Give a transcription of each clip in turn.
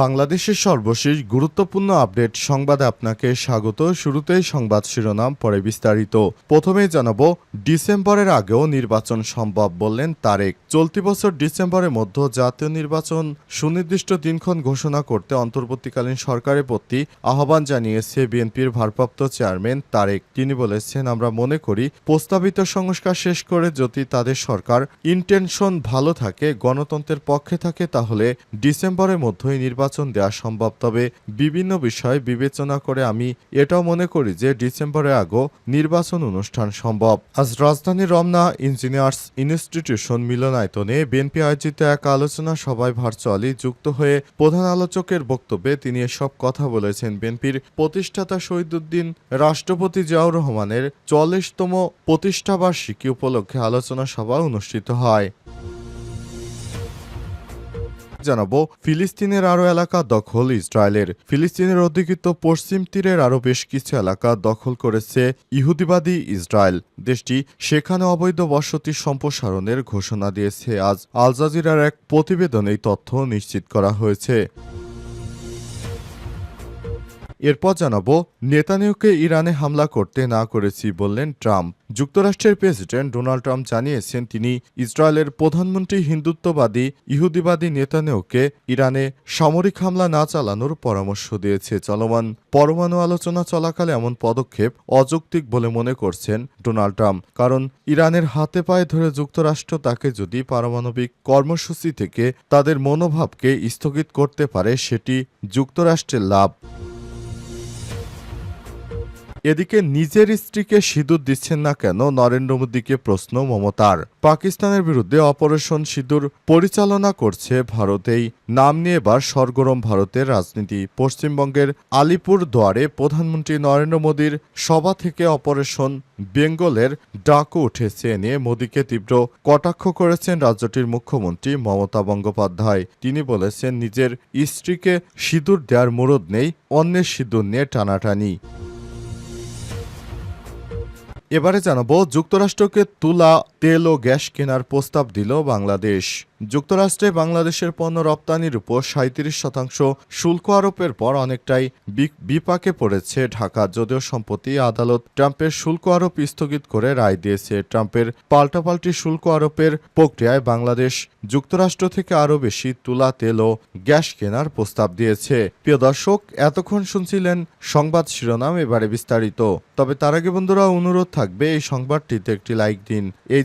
বাংলাদেশের সর্বশেষ গুরুত্বপূর্ণ আপডেট সংবাদে আপনাকে স্বাগত। শুরুতেই সংবাদ শিরোনাম, পরে বিস্তারিত। প্রথমেই জানাব, ডিসেম্বরের আগেও নির্বাচন সম্ভব বললেন তারেক। চলতি বছর ডিসেম্বরের মধ্যে জাতীয় নির্বাচন সুনির্দিষ্ট দিনক্ষণ ঘোষণা করতে অন্তর্বর্তীকালীন সরকারের প্রতি আহ্বান জানিয়েছে বিএনপির ভারপ্রাপ্ত চেয়ারম্যান তারেক। তিনি বলেছেন, আমরা মনে করি, প্রস্তাবিত সংস্কার শেষ করে যদি তাদের সরকার ইন্টেনশন ভালো থাকে, গণতন্ত্রের পক্ষে থাকে, তাহলে ডিসেম্বরের মধ্যেই নির্বাচন দেওয়া সম্ভব, তবে বিভিন্ন বিষয় বিবেচনা করে আমি এটাও মনে করি যে ডিসেম্বরের আগেও নির্বাচন অনুষ্ঠান সম্ভব। আজ রাজধানীর রমনা ইঞ্জিনিয়ার্স ইনস্টিটিউশন মিলনায়তনে বিএনপি আয়োজিত এক আলোচনা সভায় ভার্চুয়ালি যুক্ত হয়ে প্রধান আলোচকের বক্তব্যে তিনি এসব কথা বলেছেন। বিএনপির প্রতিষ্ঠাতা শহীদুদ্দিন, রাষ্ট্রপতি জিয়াউর রহমানের চল্লিশতম প্রতিষ্ঠাবার্ষিকী উপলক্ষে আলোচনা সভা অনুষ্ঠিত হয়। জানাব, ফিলিস্তিনের আরও এলাকা দখল ইসরায়েলের। ফিলিস্তিনের অধিকৃত পশ্চিম তীরের আরও বেশ কিছু এলাকা দখল করেছে ইহুদিবাদী ইসরায়েল। দেশটি সেখানে অবৈধ বসতি সম্প্রসারণের ঘোষণা দিয়েছে। আজ আলজাজিরার এক প্রতিবেদনে তথ্য নিশ্চিত করা হয়েছে। এরপর জানাব, নেতানিয়াহুকে ইরানে হামলা করতে না করেছি বললেন ট্রাম্প। যুক্তরাষ্ট্রের প্রেসিডেন্ট ডোনাল্ড ট্রাম্প জানিয়েছেন তিনি ইসরায়েলের প্রধানমন্ত্রী হিন্দুত্ববাদী ইহুদিবাদী নেতানিয়াহুকে ইরানে সামরিক হামলা না চালানোর পরামর্শ দিয়েছে। চলমান পরমাণু আলোচনা চলাকালে এমন পদক্ষেপ অযৌক্তিক বলে মনে করছেন ডোনাল্ড ট্রাম্প। কারণ ইরানের হাতে পায়ে ধরে যুক্তরাষ্ট্র তাকে যদি পারমাণবিক কর্মসূচি থেকে তাদের মনোভাবকে স্থগিত করতে পারে, সেটি যুক্তরাষ্ট্রের লাভ। এদিকে নিজের স্ত্রীকে সিঁদুর দিচ্ছেন না কেন নরেন্দ্র মোদীকে প্রশ্ন মমতার। পাকিস্তানের বিরুদ্ধে অপারেশন সিঁদুর পরিচালনা করছে ভারতেই। নাম নিয়ে এবার সরগরম ভারতের রাজনীতি। পশ্চিমবঙ্গের আলিপুর দুয়ারে প্রধানমন্ত্রী নরেন্দ্র মোদীর সভা থেকে অপারেশন বেঙ্গলের ডাকও উঠেছে নিয়ে মোদীকে তীব্র কটাক্ষ করেছেন রাজ্যটির মুখ্যমন্ত্রী মমতা বন্দ্যোপাধ্যায়। তিনি বলেছেন, নিজের স্ত্রীকে সিঁদুর দেওয়ার মুরদ নেই, অন্যের সিঁদুর নিয়ে টানাটানি। এবারে জানাব যুক্তরাষ্ট্রকে তুলা তেল ও গ্যাস কেনার প্রস্তাব দিল বাংলাদেশ। যুক্তরাষ্ট্রে বাংলাদেশের পণ্য রপ্তানির উপর সাঁত্রিশ শতাংশ শুল্ক আরোপের পর অনেকটাই বিপাকে পড়েছে ঢাকা। যদিও সম্প্রতি আদালত ট্রাম্পের শুল্ক আরোপ স্থগিত করে রায় দিয়েছে। ট্রাম্পের পাল্টাপাল্টি শুল্ক আরোপের প্রক্রিয়ায় বাংলাদেশ যুক্তরাষ্ট্র থেকে আরও বেশি তুলা, তেল ও গ্যাস কেনার প্রস্তাব দিয়েছে। প্রিয় দর্শক, এতক্ষণ শুনছিলেন সংবাদ শিরোনাম, এবারে বিস্তারিত। তবে তার আগে বন্ধুরা, অনুরোধ থাকবে এই সংবাদটিতে একটি লাইক দিন। এই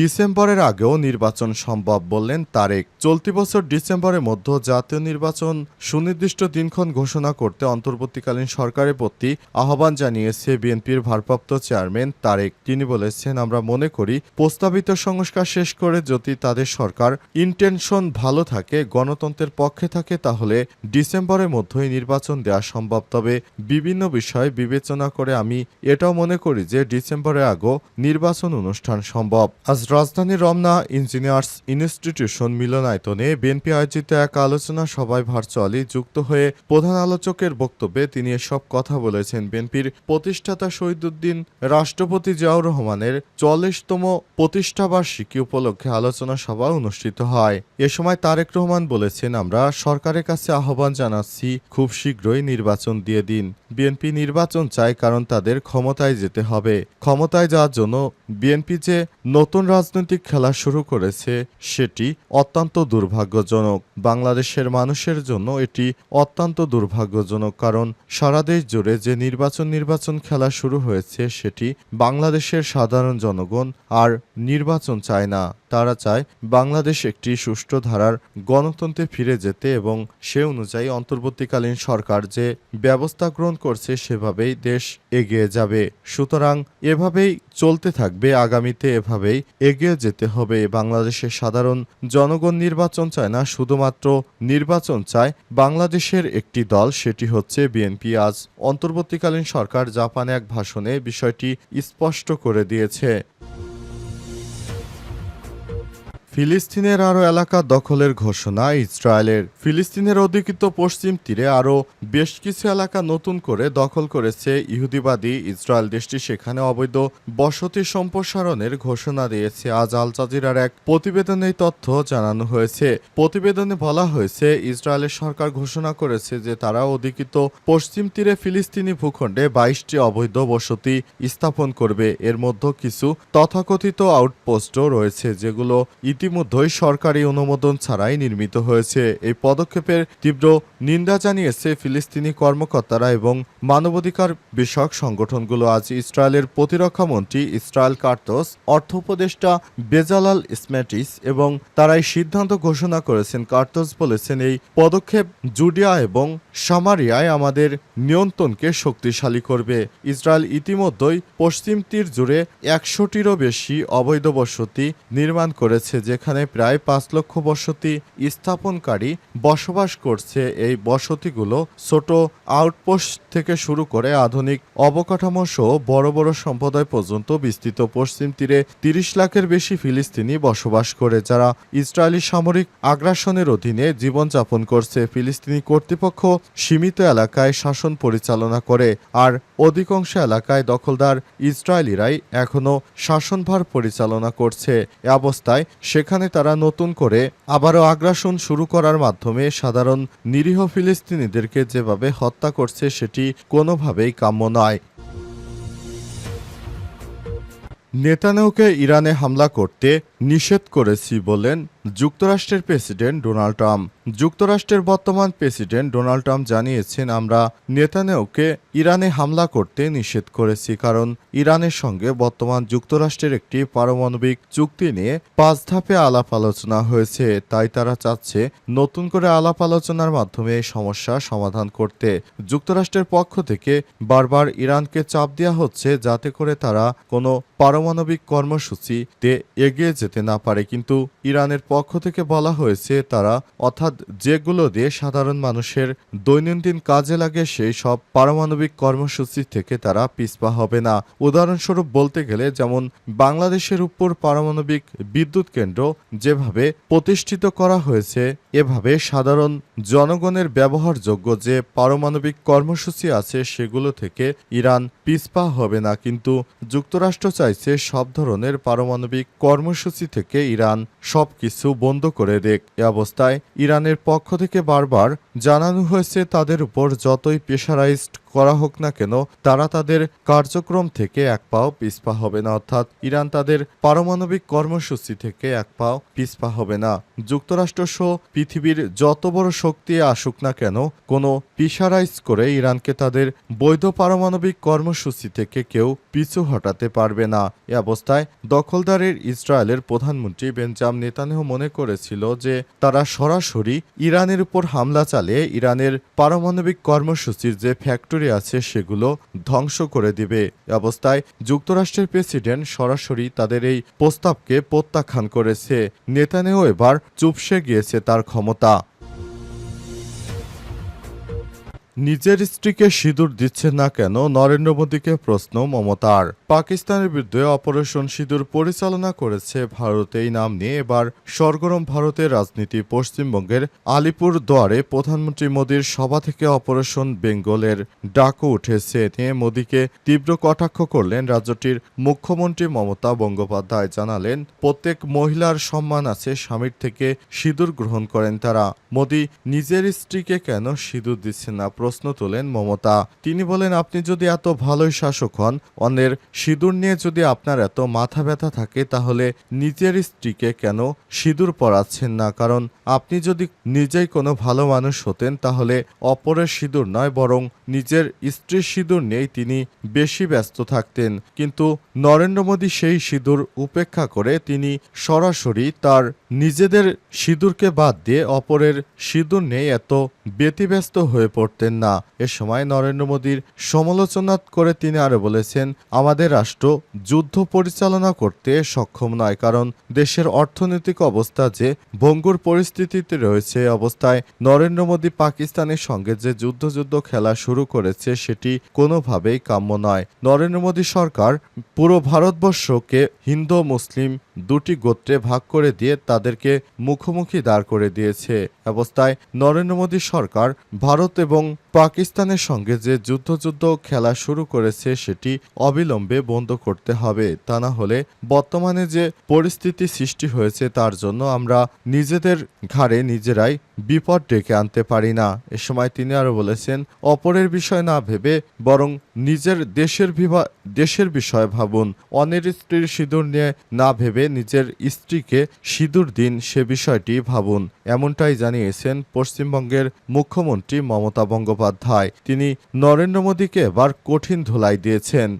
ডিসেম্বরের আগেও নির্বাচন সম্ভব বললেন তারেক। চলতি বছর ডিসেম্বরের মধ্যে জাতীয় নির্বাচন সুনির্দিষ্ট দিনক্ষণ ঘোষণা করতে অন্তর্বর্তীকালীন সরকারের প্রতি আহ্বান জানিয়েছে বিএনপির ভারপ্রাপ্ত চেয়ারম্যান তারেক। তিনি বলেছেন, আমরা মনে করি প্রস্তাবিত সংস্কার শেষ করে যদি তাদের সরকার ইন্টেনশন ভালো থাকে, গণতন্ত্রের পক্ষে থাকে, তাহলে ডিসেম্বরের মধ্যেই নির্বাচন দেওয়া সম্ভব। তবে বিভিন্ন বিষয় বিবেচনা করে আমি এটাও মনে করি যে ডিসেম্বরের আগেও নির্বাচন অনুষ্ঠান সম্ভব। আজ রাজধানীর রমনা ইঞ্জিনিয়ার্স ইনস্টিটিউশন মিলনায়তনে বিএনপি আয়োজিত এক আলোচনা সভায় ভার্চুয়ালি যুক্ত হয়ে প্রধান আলোচকের বক্তব্যে তিনি এসব কথা বলেছেন। বিএনপির প্রতিষ্ঠাতা শহীদুদ্দিন, রাষ্ট্রপতি জিয়াউর রহমানের চল্লিশতম প্রতিষ্ঠাবার্ষিকী উপলক্ষে আলোচনা সভা অনুষ্ঠিত হয়। এ সময় তারেক রহমান বলেছেন, আমরা সরকারের কাছে আহ্বান জানাচ্ছি, খুব শীঘ্রই নির্বাচন দিয়ে দিন। বিএনপি নির্বাচন চায় কারণ তাদের ক্ষমতায় যেতে হবে। ক্ষমতায় যাওয়ার জন্য বিএনপি যে নতুন রাজনৈতিক খেলা শুরু করেছে, সেটি অত্যন্ত দুর্ভাগ্যজনক। বাংলাদেশের মানুষের জন্য এটি অত্যন্ত দুর্ভাগ্যজনক কারণ সারা দেশ জুড়ে যে নির্বাচন নির্বাচন খেলা শুরু হয়েছে, সেটি বাংলাদেশের সাধারণ জনগণ আর নির্বাচন চায় না। তারা চায় বাংলাদেশ একটি সুষ্ঠু ধারার গণতন্ত্রে ফিরে যেতে এবং সে অনুযায়ী অন্তর্বর্তীকালীন সরকার যে ব্যবস্থা গ্রহণ করছে সেভাবেই দেশ এগিয়ে যাবে। সুতরাং এভাবেই চলতে থাকবে, আগামীতে এভাবেই এগিয়ে যেতে হবে। বাংলাদেশের সাধারণ জনগণ নির্বাচন চায় না, শুধুমাত্র নির্বাচন চায় বাংলাদেশের একটি দল, সেটি হচ্ছে বিএনপি। আজ অন্তর্বর্তীকালীন সরকার জাপানে এক ভাষণে বিষয়টি স্পষ্ট করে দিয়েছে। ফিলিস্তিনের আরও এলাকা দখলের ঘোষণা, ইসরায়েলের। ফিলিস্তিনের অধিকৃত পশ্চিম তীরে আরও বেশ কিছু এলাকা নতুন করে দখল করেছে ইহুদিবাদী ইসরায়েল দেশটি। সেখানে অবৈধ বসতি সম্প্রসারণের ঘোষণা দিয়েছে আজ আল জাজিরার এক প্রতিবেদনে তথ্য জানানো হয়েছে। প্রতিবেদনে বলা হয়েছে, ইসরায়েলের সরকার ঘোষণা করেছে যে তারা অধিকৃত পশ্চিম তীরে ফিলিস্তিনি ভূখণ্ডে বাইশটি অবৈধ বসতি স্থাপন করবে। এর মধ্যে কিছু তথাকথিত আউটপোস্টও রয়েছে, যেগুলো ইতিমধ্যেই সরকারি অনুমোদন ছাড়াই নির্মিত হয়েছে। এই পদক্ষেপের তীব্র নিন্দা জানিয়েছে ফিলিস্তিনি কর্মকর্তারা এবং মানবাধিকার বিষয়ক সংগঠনগুলো। আজ ইসরায়েলের প্রতিরক্ষা মন্ত্রী ইসরায়েল কার্তোস, অর্থ উপদেষ্টা বেজালাল ইসমেটিস এবং তারাই সিদ্ধান্ত ঘোষণা করেছেন। কার্তোস বলেছেন, এই পদক্ষেপ জুডিয়া এবং সামারিয়ায় আমাদের নিয়ন্ত্রণকে শক্তিশালী করবে। ইসরায়েল ইতিমধ্যেই পশ্চিম তীর জুড়ে একশোটিরও বেশি অবৈধ বসতি নির্মাণ করেছে যেখানে প্রায় পাঁচ লক্ষ বসতি স্থাপনকারী বসবাস করছে, এই বসতিগুলো ছোট আউটপোস্ট থেকে শুরু করে আধুনিক অবকাঠামো সহ বড় বড় সম্প্রদায় পর্যন্ত বিস্তৃত। পশ্চিম তীরে তিরিশ লাখের বেশি ফিলিস্তিনি বসবাস করে, যারা ইসরায়েলি সামরিক আগ্রাসনের অধীনে জীবনযাপন করছে। ফিলিস্তিনি কর্তৃপক্ষ সীমিত এলাকায় শাসন পরিচালনা করে, আর অধিকাংশ এলাকায় দখলদার ইসরায়েলিরাই এখনও শাসনভার পরিচালনা করছে। এ অবস্থায় সেখানে তারা নতুন করে আবারও আগ্রাসন শুরু করার মাধ্যমে সাধারণ নিরীহ ফিলিস্তিনিদেরকে যেভাবে হত্যা করছে সেটি কোনোভাবেই কাম্য নয়। নেতানেউকে ইরানে হামলা করতে নিষেধ করেছি বলেন যুক্তরাষ্ট্রের প্রেসিডেন্ট ডোনাল্ড ট্রাম্প। যুক্তরাষ্ট্রের বর্তমান প্রেসিডেন্ট ডোনাল্ড ট্রাম্প জানিয়েছেন, আমরা নেতানিয়াহুকে ইরানে হামলা করতে নিষেধ করেছি, কারণ ইরানের সঙ্গে বর্তমান যুক্তরাষ্ট্রের একটি পারমাণবিক চুক্তি নিয়ে পাঁচ ধাপে আলাপ আলোচনা হয়েছে। তাই তারা চাচ্ছে নতুন করে আলাপ আলোচনার মাধ্যমে এই সমস্যা সমাধান করতে। যুক্তরাষ্ট্রের পক্ষ থেকে বারবার ইরানকে চাপ দেওয়া হচ্ছে, যাতে করে তারা কোনো পারমাণবিক কর্মসূচিতে এগিয়ে যেতে না পারে। কিন্তু ইরানের পক্ষ থেকে বলা হয়েছে, তারা অর্থাৎ যেগুলো দিয়ে সাধারণ মানুষের দৈনন্দিন কাজে লাগে, সেই সব পারমাণবিক কর্মসূচি থেকে তারা পিছপা হবে না। উদাহরণস্বরূপ বলতে গেলে, যেমন বাংলাদেশের উপর পারমাণবিক বিদ্যুৎ কেন্দ্র যেভাবে প্রতিষ্ঠিত করা হয়েছে, এভাবে সাধারণ জনগণের ব্যবহারযোগ্য যে পারমাণবিক কর্মসূচি আছে, সেগুলো থেকে ইরান পিছপা হবে না, কিন্তু যুক্তরাষ্ট্র চাইছে সব ধরনের পারমাণবিক কর্মসূচি থেকে ইরান সব কিছু বন্ধ করে দেখ এ অবস্থায় ইরানের পক্ষ থেকে বারবার জানানো হয়েছে, তাদের উপর যতই প্রেশারাইজড করা হোক না কেন, তারা তাদের কার্যক্রম থেকে এক পাও পিছপা হবে না, অর্থাৎ ইরান তাদের পারমাণবিক কর্মসূচি থেকে এক পাও পিছপা হবে না। যুক্তরাষ্ট্র সহ পৃথিবীর যত বড় শক্তি আসুক না কেন, কোনো পিসারাইজ করে ইরানকে তাদের বৈধ পারমাণবিক কর্মসূচি থেকে কেউ পিছু হটাতে পারবে না। এ অবস্থায় দখলদারের ইসরায়েলের প্রধানমন্ত্রী বেঞ্জাম নেতানেহ মনে করেছিল যে তারা সরাসরি ইরানের উপর হামলা চালিয়ে ইরানের পারমাণবিক কর্মসূচির যে ফ্যাক্টরি আছে সেগুলো ধ্বংস করে দিবে। অবস্থায় যুক্তরাষ্ট্রের প্রেসিডেন্ট সরাসরি তাদের এই প্রস্তাবকে প্রত্যাখ্যান করেছে। নেতানেও এবার চুপসে গিয়েছে তার ক্ষমতা। নিজের স্ত্রীকে সিঁদুর দিচ্ছে না কেন? নরেন্দ্র মোদীকে প্রশ্ন মমতার পাকিস্তানের বিরুদ্ধে অপারেশন সিঁদুর পরিচালনা করেছে ভারত। এই নাম নিয়ে এবার সরগরম ভারতের রাজনীতি। পশ্চিমবঙ্গের আলিপুর দুয়ারে প্রধানমন্ত্রী মোদীর সভা থেকে অপারেশন বেঙ্গলের ডাকও উঠেছে। নিয়ে মোদীকে তীব্র কটাক্ষ করলেন রাজ্যটির মুখ্যমন্ত্রী মমতা বন্দ্যোপাধ্যায়। জানালেন, প্রত্যেক মহিলার সম্মান আছে, স্বামীর থেকে সিঁদুর গ্রহণ করেন তারা। মোদী নিজের স্ত্রীকে কেন সিঁদুর দিচ্ছেন না? প্রশ্ন তোলেন মমতা। তিনি বলেন, আপনি যদি এত ভালোই শাসক হন, অন্যের সিঁদুর নিয়ে যদি আপনার এত মাথা ব্যথা থাকে, তাহলে নিজের স্ত্রীকে কেন সিঁদুর পরাচ্ছেন না? কারণ আপনি যদি নিজেই কোনো ভালো মানুষ হতেন, তাহলে অপরের সিঁদুর নয়, বরং নিজের স্ত্রীর সিঁদুর নিয়েই তিনি বেশি ব্যস্ত থাকতেন। কিন্তু নরেন্দ্র মোদী সেই সিঁদুর উপেক্ষা করে তিনি সরাসরি তার নিজেদের সিঁদুরকে বাদ দিয়ে অপরের সিঁদুর নেই এত ব্যতিব্যস্ত হয়ে পড়তেন না। এ সময় নরেন্দ্র মোদীর সমালোচনা করে তিনি আরও বলেছেন, আমাদের রাষ্ট্র যুদ্ধ পরিচালনা করতে সক্ষম নয়, কারণ দেশের অর্থনৈতিক অবস্থা যে ভঙ্গুর পরিস্থিতিতে রয়েছে অবস্থায়, নরেন্দ্র মোদী পাকিস্তানের সঙ্গে যে যুদ্ধযুদ্ধ খেলা শুরু করেছে সেটি কোনোভাবেই কাম্য নয়। নরেন্দ্র মোদী সরকার পুরো ভারতবর্ষকে হিন্দু, মুসলিম দুটি গোত্রে ভাগ করে দিয়ে তাদেরকে মুখোমুখি দাঁড় করে দিয়েছে। অবস্থায় নরেন্দ্র মোদী সরকার ভারত এবং পাকিস্তানের সঙ্গে যে যুদ্ধযুদ্ধ খেলা শুরু করেছে সেটি অবিলম্বে বন্ধ করতে হবে। তা না হলে বর্তমানে যে পরিস্থিতি সৃষ্টি হয়েছে তার জন্য আমরা নিজেদের ঘাড়ে নিজেরাই বিপদ ডেকে আনতে পারি না। এ সময় তিনি আরও বলেছেন, অপরের বিষয় না ভেবে বরং নিজের দেশের দেশের বিষয় ভাবুন। অনের স্ত্রীর সিঁদুর নিয়ে না ভেবে নিজের স্ত্রীকে সিঁদুর দিন সে বিষয়টি ভাবুন। এমনটাই জানিয়েছেন পশ্চিমবঙ্গের মুখ্যমন্ত্রী মমতা বন্দ্যোপাধ্যায়। তিনি নরেন্দ্র মোদীকে এবার কঠিন ধুলাই দিয়েছেন।